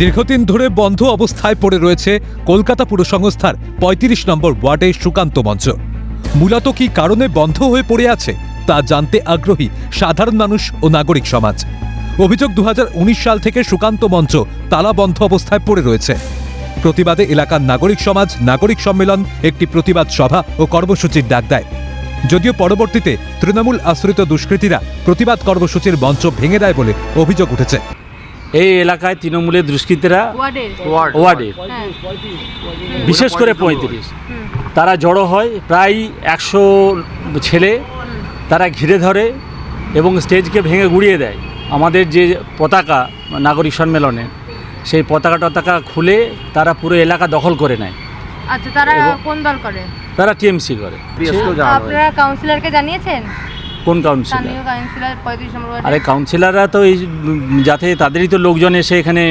দীর্ঘদিন ধরে বন্ধ অবস্থায় পড়ে রয়েছে কলকাতা পুর সংস্থার পঁয়ত্রিশ নম্বর ওয়ার্ডে সুকান্ত মঞ্চ। মূলত কি কারণে বন্ধ হয়ে পড়ে আছে তা জানতে আগ্রহী সাধারণ মানুষ ও নাগরিক সমাজ। অভিযোগ দু হাজার উনিশ সাল থেকে সুকান্ত মঞ্চ তালা বন্ধ অবস্থায় পড়ে রয়েছে। প্রতিবাদে এলাকার নাগরিক সমাজ, নাগরিক সম্মেলন, একটি প্রতিবাদ সভা ও কর্মসূচির ডাক দেয়। যদিও পরবর্তীতে তৃণমূল আশ্রিত দুষ্কৃতীরা প্রতিবাদ কর্মসূচির মঞ্চ ভেঙে দেয় বলে অভিযোগ উঠেছে। এই এলাকায় তৃণমূলের দুষ্কৃতীরা ওয়ার্ডের। হ্যাঁ। বিশেষ করে পঁয়ত্রিশ। তারা জড়ো হয় প্রায় একশো ছেলে তারা ঘিরে ধরে এবং স্টেজকে ভেঙে গুড়িয়ে দেয়। আমাদের যে পতাকা নাগরিক সম্মেলনে সেই পতাকা টতাকা খুলে তারা পুরো এলাকা দখল করে নেয়। আচ্ছা তারা কোন দল করে? তারা টিএমসি করে। আপনারা কাউন্সিলরকে জানিয়েছেন? কোন কাউন্সিলর স্থানীয় কাউন্সিলর পঁয়ত্রিশ নম্বর ওয়ার্ডে? আরে কাউন্সিলররা তো এই যাতে তাদেরই তো লোকজন এসে এখানে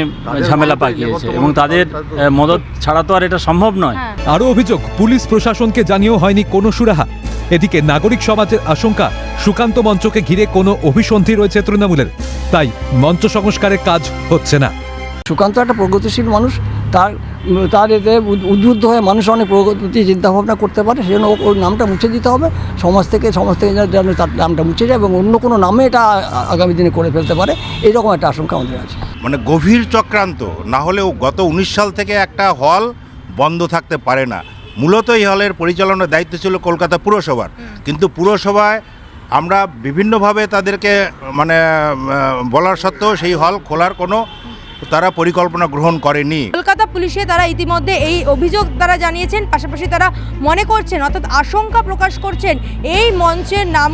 ঝামেলা পাকিয়েছে। এবং তাদের আহ, মদত ছাড়া তো আর এটা সম্ভব নয়। হ্যাঁ। আরও অভিযোগ পুলিশ প্রশাসনকে জানিয়েও হয়নি কোনো সুরাহা। এদিকে নাগরিক সমাজের আশঙ্কা সুকান্ত মঞ্চকে ঘিরে কোনো অভিসন্ধি রয়েছে তৃণমূলের। তাই মঞ্চ সংস্কারের কাজ হচ্ছে না। সুকান্ত একটা প্রগতিশীল মানুষ তার তার এতে উদ্বুদ্ধ হয়ে মানুষ অনেক প্রগতি চিন্তাভাবনা করতে পারে সেজন্য ওর নামটা মুছে দিতে হবে। সমাজ থেকে সমাজ থেকে যেন- তার নামটা মুছে যায় এবং অন্য কোনো নামে এটা আগামী দিনে করে ফেলতে পারে এইরকম একটা আশঙ্কা আমাদের আছে। মানে গভীর চক্রান্ত না হলেও গত উনিশ সাল থেকে একটা হল বন্ধ থাকতে পারে না। মূলত এই হলের পরিচালনার দায়িত্ব ছিল কলকাতা পুরসভার। কিন্তু পুরসভায় আমরা বিভিন্নভাবে তাদেরকে মানে বলার সত্ত্বেও সেই হল খোলার কোনো তারা পরিকল্পনা গ্রহণ করেনি। পুলিশে তারা ইতিমধ্যে এই অভিযোগ তারা জানিয়েছেন, পাশাপাশি তারা মনে করছেন, অর্থাৎ আশঙ্কা প্রকাশ করছেন, এই মঞ্চের নাম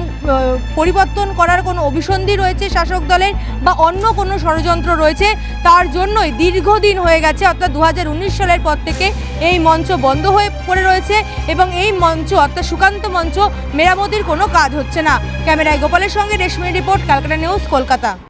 পরিবর্তন করার কোনো অভিসন্ধি রয়েছে শাসক দলের বা অন্য কোনো ষড়যন্ত্র রয়েছে? তার জন্যই দীর্ঘদিন হয়ে গেছে, অর্থাৎ দু হাজার উনিশ সালের পর থেকে এই মঞ্চ বন্ধ হয়ে পড়ে রয়েছে এবং এই মঞ্চ, অর্থাৎ সুকান্ত মঞ্চ, মেরামতির কোনো কাজ হচ্ছে না। ক্যামেরায় গোপালের সঙ্গে রেশমি রিপোর্ট ক্যালকাটা নিউজ, কলকাতা।